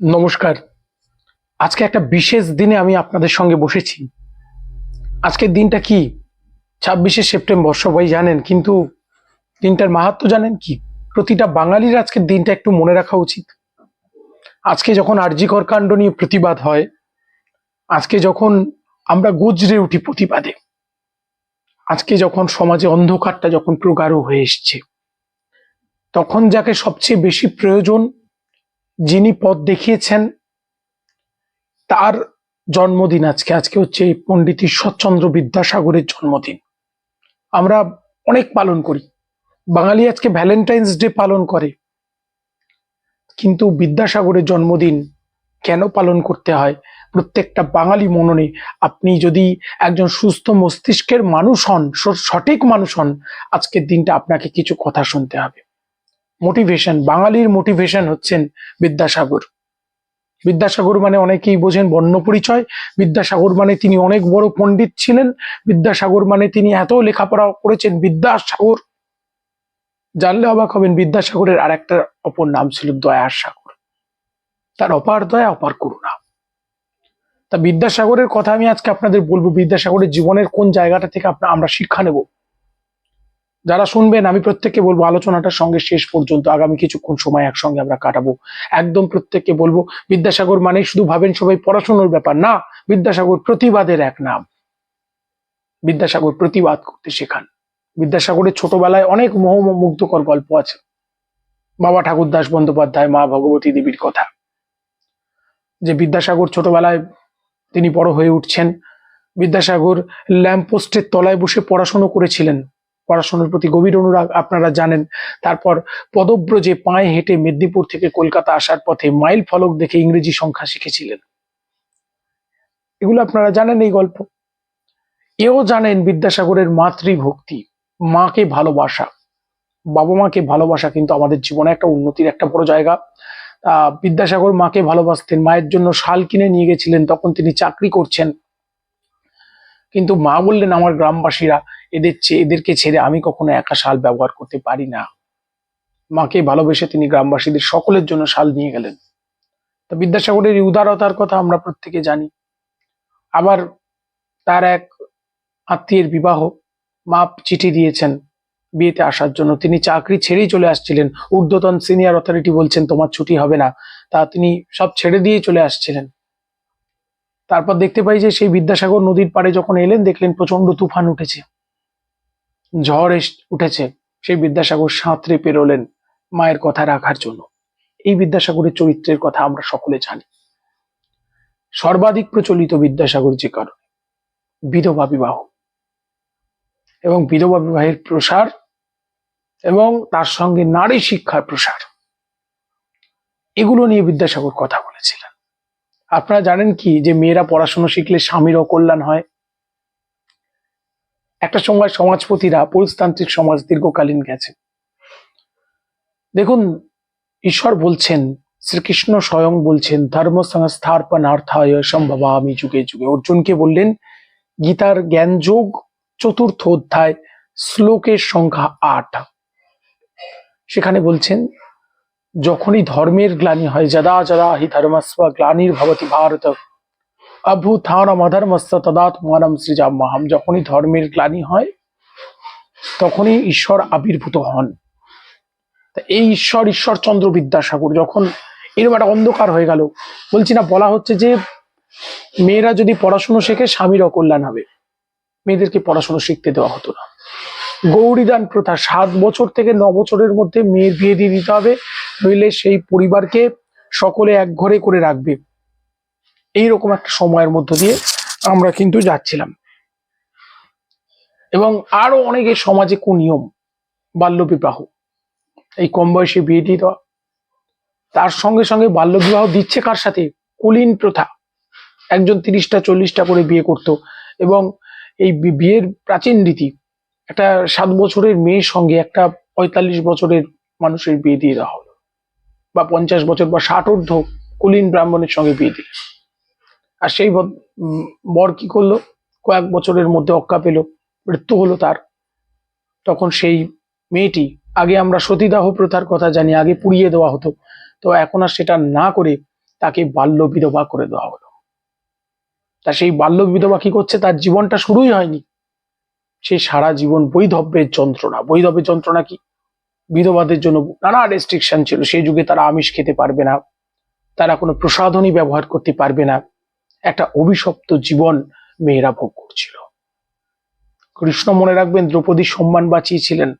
নমস্কার। আজকে একটা বিশেষ দিনে আমি আপনাদের সঙ্গে বসেছি। আজকের দিনটা কি? ছাব্বিশে সেপ্টেম্বর, সবাই জানেন, কিন্তু দিনটার মাহাত্ম জানেন কি? প্রতিটা বাঙালির আজকের দিনটা একটু মনে রাখা উচিত। আজকে যখন আরজিকর কাণ্ড নিয়ে প্রতিবাদ হয়, আজকে যখন আমরা গজরে উঠি প্রতিবাদে, আজকে যখন সমাজে অন্ধকারটা যখন প্রগাঢ় হয়ে এসছে, তখন যাকে সবচেয়ে বেশি প্রয়োজন যিনি পথ দেখিয়েছেন, তার জন্মদিন আজকে। আজকে হচ্ছে পণ্ডিত ঈশ্বরচন্দ্র বিদ্যাসাগরের জন্মদিন। আমরা অনেক পালন করি। বাঙালি আজকে ভ্যালেন্টাইন্স ডে পালন করে। কিন্তু বিদ্যাসাগরের জন্মদিন কেন পালন করতে হয়? প্রত্যেকটা বাঙালি মননে আপনি যদি একজন সুস্থ মস্তিষ্কের মানুষ হন সঠিক মানুষ হন, আজকের দিনটা আপনাকে কিছু কথা শুনতে হবে। মোটিভেশন বাঙালির মোটিভেশন হচ্ছেন বিদ্যাসাগর। বিদ্যাসাগর মানে অনেকেই বোঝেন বর্ণ পরিচয়, বিদ্যাসাগর মানে তিনি অনেক বড় পণ্ডিত ছিলেন, বিদ্যাসাগর মানে তিনি এত লেখাপড়া করেছেন বিদ্যাসাগর। জানলে অবাক হবেন, বিদ্যাসাগরের আর একটা অপর নাম ছিল দয়ার সাগর। তার অপার দয়া, অপার করুণা। তা বিদ্যাসাগরের কথা আমি আজকে আপনাদের বলব, বিদ্যাসাগরের জীবনের কোন জায়গাটা থেকে আমরা শিক্ষা নেব? যারা শুনবেন, আমি প্রত্যেককে বলব আলোচনাটার সঙ্গে শেষ পর্যন্ত, আগামী কিছুক্ষণ সময় একসঙ্গে আমরা কাটাবো। একদম প্রত্যেককে বলব, বিদ্যাসাগর মানে শুধু ভাবেন সবাই পড়াশোনার ব্যাপার না, বিদ্যাসাগর প্রতিবাদের এক নাম। বিদ্যাসাগর প্রতিবাদ করতে শেখান। বিদ্যাসাগরের ছোটবেলায় অনেক মোহ মুগ্ধকর গল্প আছে। বাবা ঠাকুরদাস বন্দ্যোপাধ্যায়, মা ভগবতী দেবীর কথা। যে বিদ্যাসাগর ছোটবেলায় তিনি বড় হয়ে উঠছেন, বিদ্যাসাগর ল্যাম্পপোস্টের তলায় বসে পড়াশুনো করেছিলেন। পড়াশোনার প্রতি গভীর অনুরাগ আপনারা জানেন। তারপর পদব্রজে পায়ে হেঁটে মেদিনীপুর থেকে কলকাতা আসার পথে মাইল ফলক দেখে ইংরেজি সংখ্যা শিখেছিলেন। এগুলো আপনারা জানেন এই গল্প। এও জানেন বিদ্যাসাগরের মাতৃভক্তি মাকে ভালোবাসা। বাবা মাকে ভালোবাসা কিন্তু আমাদের জীবনে একটা উন্নতির একটা বড় জায়গা। আহ, বিদ্যাসাগর মাকে ভালোবাসতেন মায়ের জন্য শাল কিনে নিয়ে গেছিলেন তখন তিনি চাকরি করছেন। কিন্তু মা বললেন, আমার গ্রামবাসীরা এদের এদেরকে ছেড়ে আমি কখনো একা শাল ব্যবহার করতে পারি না। মাকে ভালোবেসে তিনি গ্রামবাসীদের সকলের জন্য শাল নিয়ে গেলেন। তো বিদ্যাসাগরের এই উদারতার কথা আমরা প্রত্যেকে জানি। আবার তার এক আত্মীয়ের বিবাহ মা চিঠি দিয়েছেন বিয়েতে আসার জন্য। তিনি চাকরি ছেড়েই চলে আসছিলেন। ঊর্ধ্বতন সিনিয়র অথরিটি বলছেন, তোমার ছুটি হবে না। তা তিনি সব ছেড়ে দিয়ে চলে আসছিলেন। তারপর দেখতে পাই যে সেই বিদ্যাসাগর নদীর পাড়ে যখন এলেন, দেখলেন প্রচণ্ড তুফান উঠেছে। ঝড় উঠেছে। সেই বিদ্যাসাগর সাঁতরে পেরোলেন মায়ের কথা রাখার জন্য। এই বিদ্যাসাগরের চরিত্রের কথা আমরা সকলে জানি। সর্বাধিক প্রচলিত বিদ্যাসাগর যে কারণে, বিধবা বিবাহ। এবং বিধবা বিবাহের প্রসার এবং তার সঙ্গে নারী শিক্ষার প্রসার। এগুলো নিয়ে বিদ্যাসাগর কথা বলেছিলেন। আপনারা জানেন কি যে মেয়েরা পড়াশোনা শিখলে স্বামীর অকল্যাণ হয়? একটা সময় সমাজপতিরা পুরুষতান্ত্রিক সমাজ দীর্ঘকালীন গেছে। দেখুন, ঈশ্বর বলছেন, শ্রীকৃষ্ণ স্বয়ং বলছেন ধর্ম সংস্থাপনার্থায় সম্ভব আমি যুগে যুগে। অর্জুনকে বললেন, গীতার জ্ঞান যোগ চতুর্থ অধ্যায়, শ্লোকের সংখ্যা আট। সেখানে বলছেন যখনই ধর্মের গ্লানি হয়, যদা যদা হি ধর্মস্ব গ্লানির ভবতি ভারত। অভ্যুত্থানম অধর্মস্য তদাত্মানম সৃজাম্যহম। যখনই ধর্মের গ্লানি হয়, তখনই ঈশ্বর আবির্ভূত হন। এই ঈশ্বর, ঈশ্বরচন্দ্র বিদ্যাসাগর যখন এরকম একটা অন্ধকার হয়ে গেল, বলছি না, বলা হচ্ছে যে মেয়েরা যদি পড়াশুনো শেখে স্বামীর অকল্যাণ হবে। মেয়েদেরকে পড়াশুনো শিখতে দেওয়া হতো না। গৌরীদান প্রথা। সাত বছর থেকে ন বছরের মধ্যে মেয়ের বিয়ে দিয়ে দিতে হবে, নইলে সেই পরিবারকে সকলে এক ঘরে করে রাখবে। এইরকম একটা সময়ের মধ্য দিয়ে আমরা কিন্তু যাচ্ছিলাম। এবং আরও অনেকের সমাজে কুনিয়ম, বাল্যবিবাহ, এই কম বয়সে বিয়ে দিয়ে দেওয়া। তার সঙ্গে সঙ্গে বাল্যবিবাহ দিচ্ছে কার সাথে? কুলীন প্রথা। একজন তিরিশটা, চল্লিশটা করে বিয়ে করত। এবং এই বিয়ের প্রাচীন রীতি একটা সাত বছরের মেয়ের সঙ্গে একটা পঁয়তাল্লিশ বছরের মানুষের বিয়ে দিয়ে দেওয়া হলো। বা পঞ্চাশ বছর বা ষাট ঊর্ধ্ব কুলীন ব্রাহ্মণের সঙ্গে বিয়ে দিল আর সেই বর কি করল? কয়েক বছরের মধ্যে অক্কা পেল, মৃত্যু হলো তার। তখন সেই মেয়েটি, আগে আমরা সতীদাহ প্রথার কথা জানি, আগে পুড়িয়ে দেওয়া হতো। তো এখন আর সেটা না করে তাকে বাল্য বিধবা করে দেওয়া হলো। তা সেই বাল্য বিধবা কি করছে? তার জীবনটা শুরুই হয়নি। সে সারা জীবন বৈধব্যের যন্ত্রণা। বৈধব্যের যন্ত্রণা কি? বিধবাদের জন্য নানা রেস্ট্রিকশন ছিল। সেই যুগে তারা আমিষ খেতে পারবে না। তারা কোনো প্রসাধনী ব্যবহার করতে পারবে না। একটা অভিশপ্ত জীবন মেয়েরা ভোগ করছিল। কৃষ্ণ মনে রাখবেন দ্রৌপদীর সম্মান বাঁচিয়েছিলেন।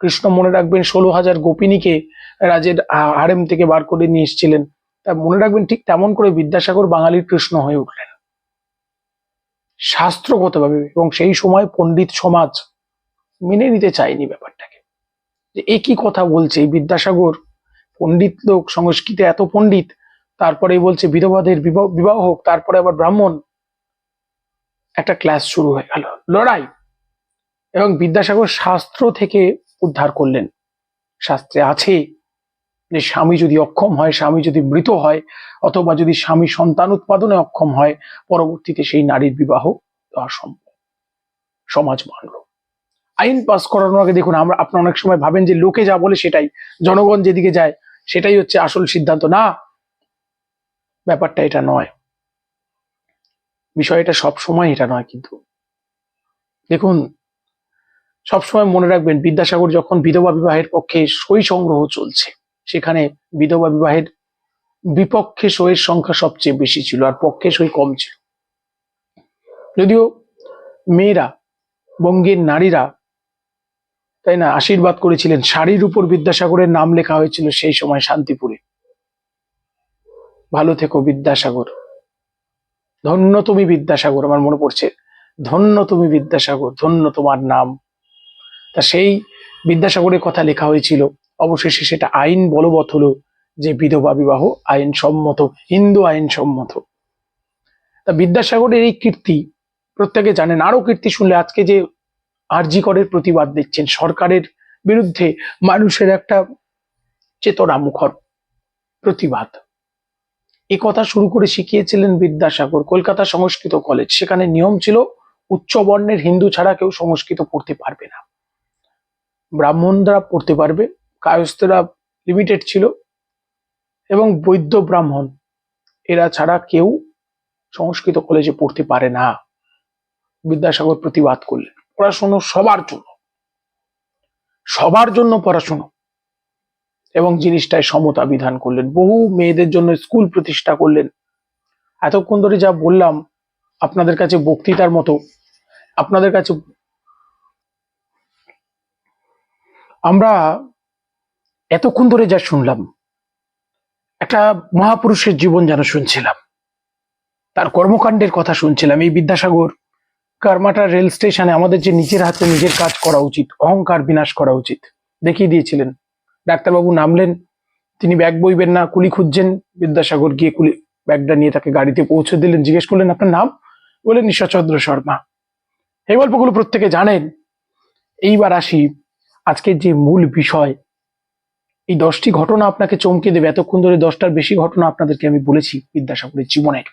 কৃষ্ণ মনে রাখবেন, ষোলো হাজার গোপিনীকে রাজের হারেম থেকে বার করে নিয়ে এসেছিলেন। তা মনে রাখবেন, ঠিক তেমন করে বিদ্যাসাগর বাঙালির কৃষ্ণ হয়ে উঠলেন। শাস্ত্রগতভাবে এবং সেই সময় পণ্ডিত সমাজ মেনে নিতে চায়নি ব্যাপারটাকে। যে একই কথা বলছে? বিদ্যাসাগর পণ্ডিত লোক, সংস্কৃতে এত পণ্ডিত তারপরে বলছে বিধবাদের বিবাহ হোক, তারপরে আবার ব্রাহ্মণ। একটা ক্লাস শুরু হয়ে গেল। লড়াই। এবং বিদ্যাসাগর শাস্ত্র থেকে উদ্ধার করলেন। শাস্ত্রে আছে যে স্বামী যদি অক্ষম হয়, স্বামী যদি মৃত হয়, অথবা যদি স্বামী সন্তান উৎপাদনে অক্ষম হয়, পরবর্তীতে সেই নারীর বিবাহ দেওয়া সম্ভব। সমাজ মানল। আইন পাস করানোর আগে দেখুন, আমরা আপনারা অনেক সময় ভাবেন যে লোকে যা বলে সেটাই, জনগণ যেদিকে যায়, সেটাই হচ্ছে আসল সিদ্ধান্ত। না, ব্যাপারটা এটা নয়। বিষয়টা সব সময় এটা নয় কিন্তু। দেখুন, সবসময় মনে রাখবেন, বিদ্যাসাগর যখন বিধবা বিবাহের পক্ষে সই সংগ্রহ চলছে সেখানে বিধবা বিবাহের বিপক্ষে সইয়ের সংখ্যা সবচেয়ে বেশি ছিল আর পক্ষে সই কম ছিল। যদিও মেয়েরা, বঙ্গের নারীরা, তাই না, আশীর্বাদ করেছিলেন। শাড়ির উপর বিদ্যাসাগরের নাম লেখা হয়েছিল সেই সময় শান্তিপুরে। ভালো থেকো বিদ্যাসাগর। ধন্য তুমি বিদ্যাসাগর, আমার মনে পড়ছে। ধন্য তুমি বিদ্যাসাগর, ধন্য তোমার নাম। তা সেই বিদ্যাসাগরের কথা লেখা হয়েছিল অবশেষে সেটা আইন বলবৎ হলো যে বিধবা বিবাহ আইন সম্মত হিন্দু আইন সম্মত তা বিদ্যাসাগরের এই কীর্তি, প্রত্যেকে জানেন আরও কীর্তি শুনলে আজকে যে আরজি করের প্রতিবাদ দেখছেন সরকারের বিরুদ্ধে মানুষের একটা চেতনা মুখর প্রতিবাদ। এ কথা শুরু করে শিখিয়েছিলেন বিদ্যাসাগর, কলকাতা সংস্কৃত কলেজ। সেখানে নিয়ম ছিল, উচ্চ বর্ণের হিন্দু ছাড়া কেউ সংস্কৃত পড়তে পারবে না। ব্রাহ্মণরা পড়তে পারবে কায়স্থরা লিমিটেড ছিল এবং বৈদ্য ব্রাহ্মণ। এরা ছাড়া কেউ সংস্কৃত কলেজে পড়তে পারে না। বিদ্যাসাগর প্রতিবাদ করলেন। পড়াশুনো সবার জন্য। সবার জন্য পড়াশুনো। এবং জিনিসটায় সমতা বিধান করলেন। বহু মেয়েদের জন্য স্কুল প্রতিষ্ঠা করলেন। এতক্ষণ ধরে যা বললাম, আপনাদের কাছে বক্তৃতার মতো, আপনাদের কাছে আমরা এতক্ষণ ধরে যা শুনলাম, একটা মহাপুরুষের জীবন যেন শুনছিলাম। তার কর্মকাণ্ডের কথা শুনছিলাম। এই বিদ্যাসাগর কারমাটা রেল স্টেশনে আমাদের যে নিজের হাতে নিজের কাজ করা উচিত, অহংকার বিনাশ করা উচিত, দেখিয়ে দিয়েছিলেন। ডাক্তারবাবু নামলেন, তিনি ব্যাগ বইবেন না, কুলি খুঁজছেন। বিদ্যাসাগর গিয়ে কুলি ব্যাগটা নিয়ে তাকে গাড়িতে পৌঁছে দিলেন। জিজ্ঞেস করলেন, আপনার নাম? বললেন, ঈশ্বরচন্দ্র শর্মা। এই গল্পগুলো প্রত্যেকে জানেন। এইবার আসি আজকের যে মূল বিষয় এই দশটি ঘটনা আপনাকে চমকে দেবে। এতক্ষণ ধরে দশটার বেশি ঘটনা আপনাদেরকে আমি বলেছি বিদ্যাসাগরের জীবনের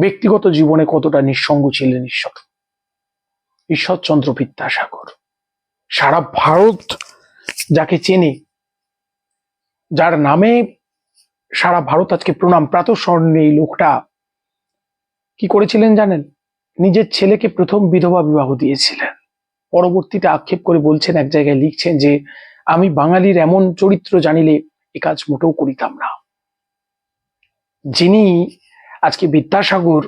ব্যক্তিগত জীবনে কতটা নিঃসঙ্গ ছিলেন ঈশ্বর? ঈশ্বরচন্দ্র বিদ্যাসাগর। সারা ভারত যাকে চেনে, যার নামে সারা ভারত আজকে প্রণাম। প্রাতঃস্মরণে এই লোকটা কি করেছিলেন জানেন? নিজের ছেলেকে প্রথম বিধবা বিবাহ দিয়েছিলেন। পরবর্তীতে আক্ষেপ করে বলছেন, এক জায়গায় লিখছেন যে আমি বাঙালির এমন চরিত্র জানিলে এ কাজ মোটেও করিতাম না। যিনি আজকে বিদ্যাসাগর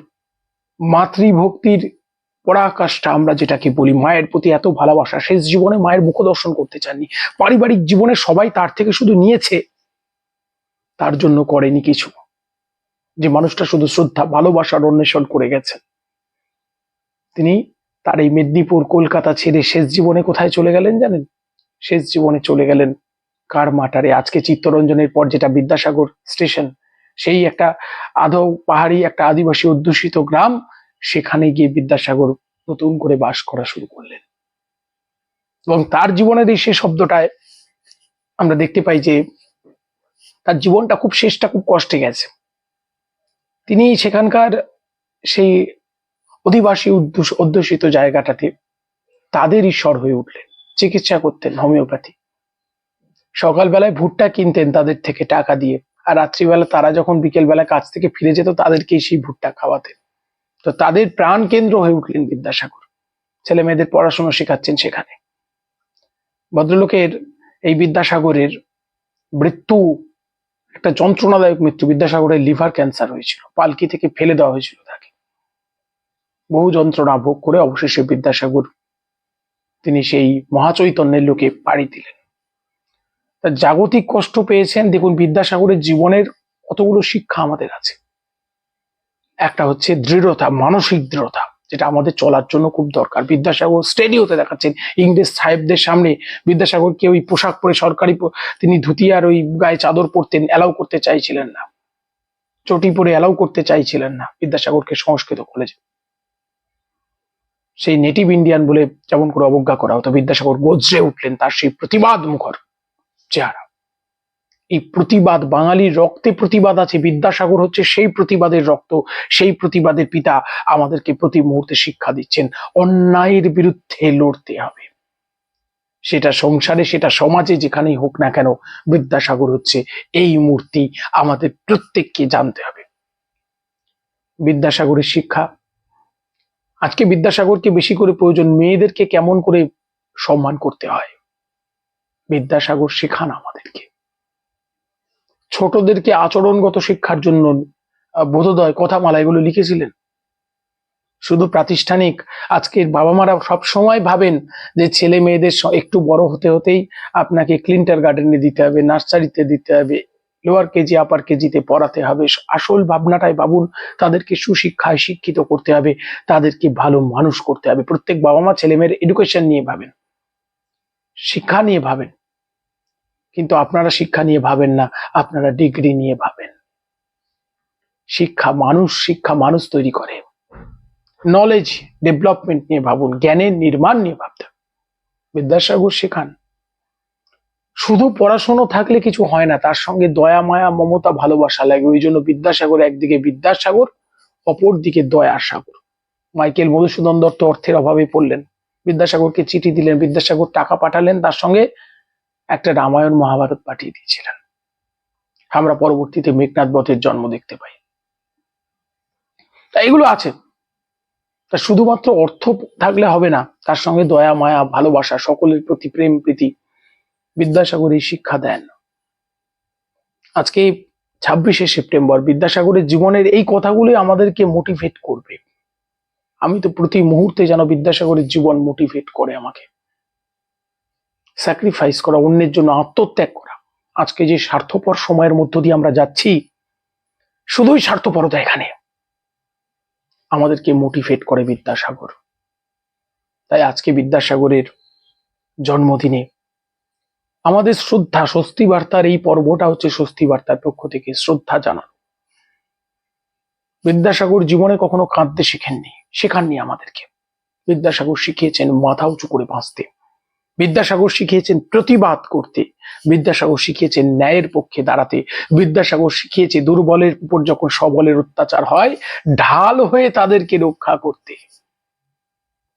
মাতৃভক্তির পরাকাষ্ঠা, আমরা যেটাকে বলি, মায়ের প্রতি এত ভালোবাসা, শেষ জীবনে মায়ের মুখ দর্শন করতে চাননি। পারিবারিক জীবনে সবাই তার থেকে শুধু নিয়েছে, তার জন্য করেনি কিছু। যে মানুষটা শুধু শ্রদ্ধা ভালোবাসার অন্বেষণ করে গেছেন তিনি তার এই মেদিনীপুর, কলকাতা ছেড়ে শেষ জীবনে কোথায় চলে গেলেন জানেন? শেষ জীবনে চলে গেলেন কার মাটারে? আজকে চিত্তরঞ্জনের পর যেটা বিদ্যাসাগর স্টেশন, সেই একটা আদৌ পাহাড়ি একটা আদিবাসী অধ্যুষিত গ্রাম, সেখানে গিয়ে বিদ্যাসাগর নতুন করে বাস করা শুরু করলেন। এবং তার জীবনের এই সে শব্দটায় আমরা দেখতে পাই যে তার জীবনটা খুব শেষটা খুব কষ্টে গেছে। তিনি সেখানকার সেই অধিবাসী অধ্যুষিত জায়গাটাতে তাদের ঈশ্বর হয়ে উঠলেন। চিকিৎসা করতেন হোমিওপ্যাথি। সকালবেলায় ভুট্টা কিনতেন তাদের থেকে টাকা দিয়ে, আর রাত্রিবেলা তারা যখন বিকেলবেলা কাজ থেকে ফিরে যেত, তাদেরকেই সেই ভুট্টা খাওয়াতেন। তো তাদের প্রাণ কেন্দ্র হয়ে উঠলেন বিদ্যাসাগর। ছেলে মেয়েদের পড়াশোনা শেখাচ্ছেন সেখানে। ভদ্রলোকের এই বিদ্যাসাগরের মৃত্যু, একটা যন্ত্রণাদায়ক মৃত্যু, বিদ্যাসাগরের লিভার ক্যান্সার হয়েছিল। পালকি থেকে ফেলে দেওয়া হয়েছিল তাকে। বহু যন্ত্রণা ভোগ করে অবশেষে বিদ্যাসাগর তিনি সেই মহাচৈতন্যের লোকে পাড়ি দিলেন। তা জাগতিক কষ্ট পেয়েছেন, দেখুন বিদ্যাসাগরের জীবনের কতগুলো শিক্ষা আমাদের আছে। একটা হচ্ছে দৃঢ়তা, মানসিক দৃঢ়তা, যেটা আমাদের চলার জন্য খুব দরকার। বিদ্যাসাগর স্টেডি হতে দেখাচ্ছেন। ইংরেজ সাহেবদের সামনে বিদ্যাসাগরকে ওই পোশাক পরে সরকারি তিনি ধুতি আর ওই গায়ে চাদর পরতেন অ্যালাউ করতে চাইছিলেন না। চটি পরে অ্যালাউ করতে চাইছিলেন না বিদ্যাসাগরকে সংস্কৃত কলেজে সেই নেটিভ ইন্ডিয়ান বলে যেমন করে অবজ্ঞা করা হতো, বিদ্যাসাগর গজরে উঠলেন তার সেই প্রতিবাদ মুখর চেহারা। এই প্রতিবাদ, বাঙালির রক্তে প্রতিবাদ আছে, বিদ্যাসাগর হচ্ছে সেই প্রতিবাদের রক্ত, সেই প্রতিবাদের পিতা আমাদেরকে প্রতি মুহূর্তে শিক্ষা দিচ্ছেন, অন্যায়ের বিরুদ্ধে লড়তে হবে। সেটা সংসারে, সেটা সমাজে যেখানেই হোক না কেন, বিদ্যাসাগর হচ্ছে এই মূর্তি আমাদের প্রত্যেককে জানতে হবে। বিদ্যাসাগরের শিক্ষা আজকে বিদ্যাসাগরকে বেশি করে প্রয়োজন মেয়েদেরকে কেমন করে সম্মান করতে হয়? বিদ্যাসাগর শেখান আমাদেরকে। ছোটদেরকে আচরণগত শিক্ষার জন্য বোধোদয় কথামালা এগুলো লিখেছিলেন। শুধু প্রাতিষ্ঠানিক, আজকের বাবা মারা সব সময় ভাবেন যে ছেলে মেয়েদের একটু বড় হতে হতেই আপনাকে ক্লিন্টার গার্ডেনে দিতে হবে, নার্সারিতে দিতে হবে। লোয়ার কেজি আপার কেজিতে পড়াতে হবে। আসল ভাবনাটাই ভাবুন তাদেরকে সুশিক্ষায় শিক্ষিত করতে হবে, তাদেরকে ভালো মানুষ করতে হবে। প্রত্যেক বাবা মা ছেলে মেয়ের এডুকেশন নিয়ে ভাবেন, শিক্ষা নিয়ে ভাবেন, কিন্তু আপনারা শিক্ষা নিয়ে ভাবেন না, আপনারা ডিগ্রি নিয়ে ভাবেন। শিক্ষা মানুষ শিক্ষা মানুষ তৈরি করে। নলেজ ডেভেলপমেন্ট নিয়ে ভাবুন, জ্ঞানের নির্মাণ নিয়ে ভাবতে হবে। বিদ্যাসাগর শেখান শুধু পড়াশোনা থাকলে কিছু হয় না, তার সঙ্গে দয়া, মায়া, মমতা, ভালোবাসা লাগে। ওই জন্য বিদ্যাসাগর একদিকে বিদ্যাসাগর, অপর দিকে দয়ার সাগর মাইকেল মধুসূদন দত্ত অর্থের অভাবে পড়লেন। বিদ্যাসাগরকে চিঠি দিলেন, বিদ্যাসাগর টাকা পাঠালেন, তার সঙ্গে একটা রামায়ণ মহাভারত পাঠিয়ে দিয়েছিলেন। আমরা পরবর্তীতে মেঘনাথ বধের জন্ম দেখতে পাই। তা এগুলো আছে। তা শুধুমাত্র অর্থ থাকলে হবে না, তার সঙ্গে দয়া, মায়া, ভালোবাসা, সকলের প্রতি প্রেম, প্রীতি বিদ্যাসাগর শিক্ষা দেন। আজকে ছাব্বিশে সেপ্টেম্বর বিদ্যাসাগরের জীবনের এই কথাগুলি আমাদেরকে মোটিভেট করবে। আমি তো প্রতি মুহূর্তে যেন বিদ্যাসাগরের জীবন মোটিভেট করে আমাকে। স্যাক্রিফাইস করা, অন্যের জন্য আত্মত্যাগ করা। আজকে যে স্বার্থপর সময়ের মধ্য দিয়ে আমরা যাচ্ছি, শুধুই স্বার্থপরতা এখানে। আমাদেরকে মোটিভেট করে বিদ্যাসাগর। তাই আজকে বিদ্যাসাগরের জন্মদিনে আমাদের শ্রদ্ধা স্বস্তি বার্তার এই পর্বটা হচ্ছে স্বস্তি বার্তার পক্ষ থেকে, শ্রদ্ধা জানানো। বিদ্যাসাগর জীবনে কখনো কাঁদতে শেখেননি, শেখাননি আমাদেরকে। বিদ্যাসাগর শিখিয়েছেন মাথা উঁচু করে বাঁচতে। বিদ্যাসাগর শিখিয়েছেন প্রতিবাদ করতে। বিদ্যাসাগর শিখিয়েছেন ন্যায়ের পক্ষে দাঁড়াতে। বিদ্যাসাগর শিখিয়েছে দুর্বলের উপর যখন সবলের অত্যাচার হয়, ঢাল হয়ে তাদেরকে রক্ষা করতে।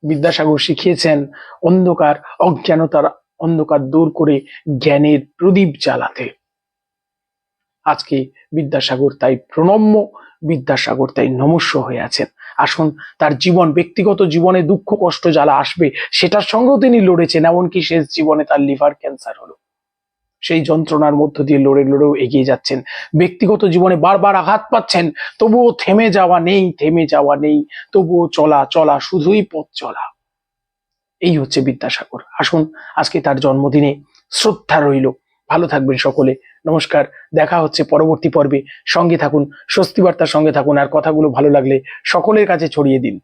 বিদ্যাসাগর শিখিয়েছেন অন্ধকার, অজ্ঞানতার অন্ধকার দূর করে জ্ঞানের প্রদীপ জ্বালাতে। আজকে বিদ্যাসাগর তাই প্রণম্য, বিদ্যাসাগর তাই নমস্য হয়ে আছেন। আসুন, তার জীবন, ব্যক্তিগত জীবনে দুঃখ, কষ্ট জ্বালা আসবে, সেটার সঙ্গেও তিনি লড়েছেন, এমনকি শেষ জীবনে তার লিভার ক্যান্সার হলো। সেই যন্ত্রণার মধ্য দিয়ে লড়ে লড়েও এগিয়ে যাচ্ছেন। ব্যক্তিগত জীবনে বারবার আঘাত পাচ্ছেন, তবুও থেমে যাওয়া নেই, থেমে যাওয়া নেই, তবুও চলা চলা, শুধুই পথ চলা। এই হচ্ছে বিদ্যাসাগর। আসুন, আজকে তার জন্মদিনে শ্রদ্ধা রইল। ভালো থাকবেন সকলে। নমস্কার। দেখা হচ্ছে পরবর্তী পর্বে। সঙ্গে থাকুন, স্বস্তিবার্তার সঙ্গে থাকুন। আর কথাগুলো ভালো লাগলে সকলের কাছে ছড়িয়ে দিন।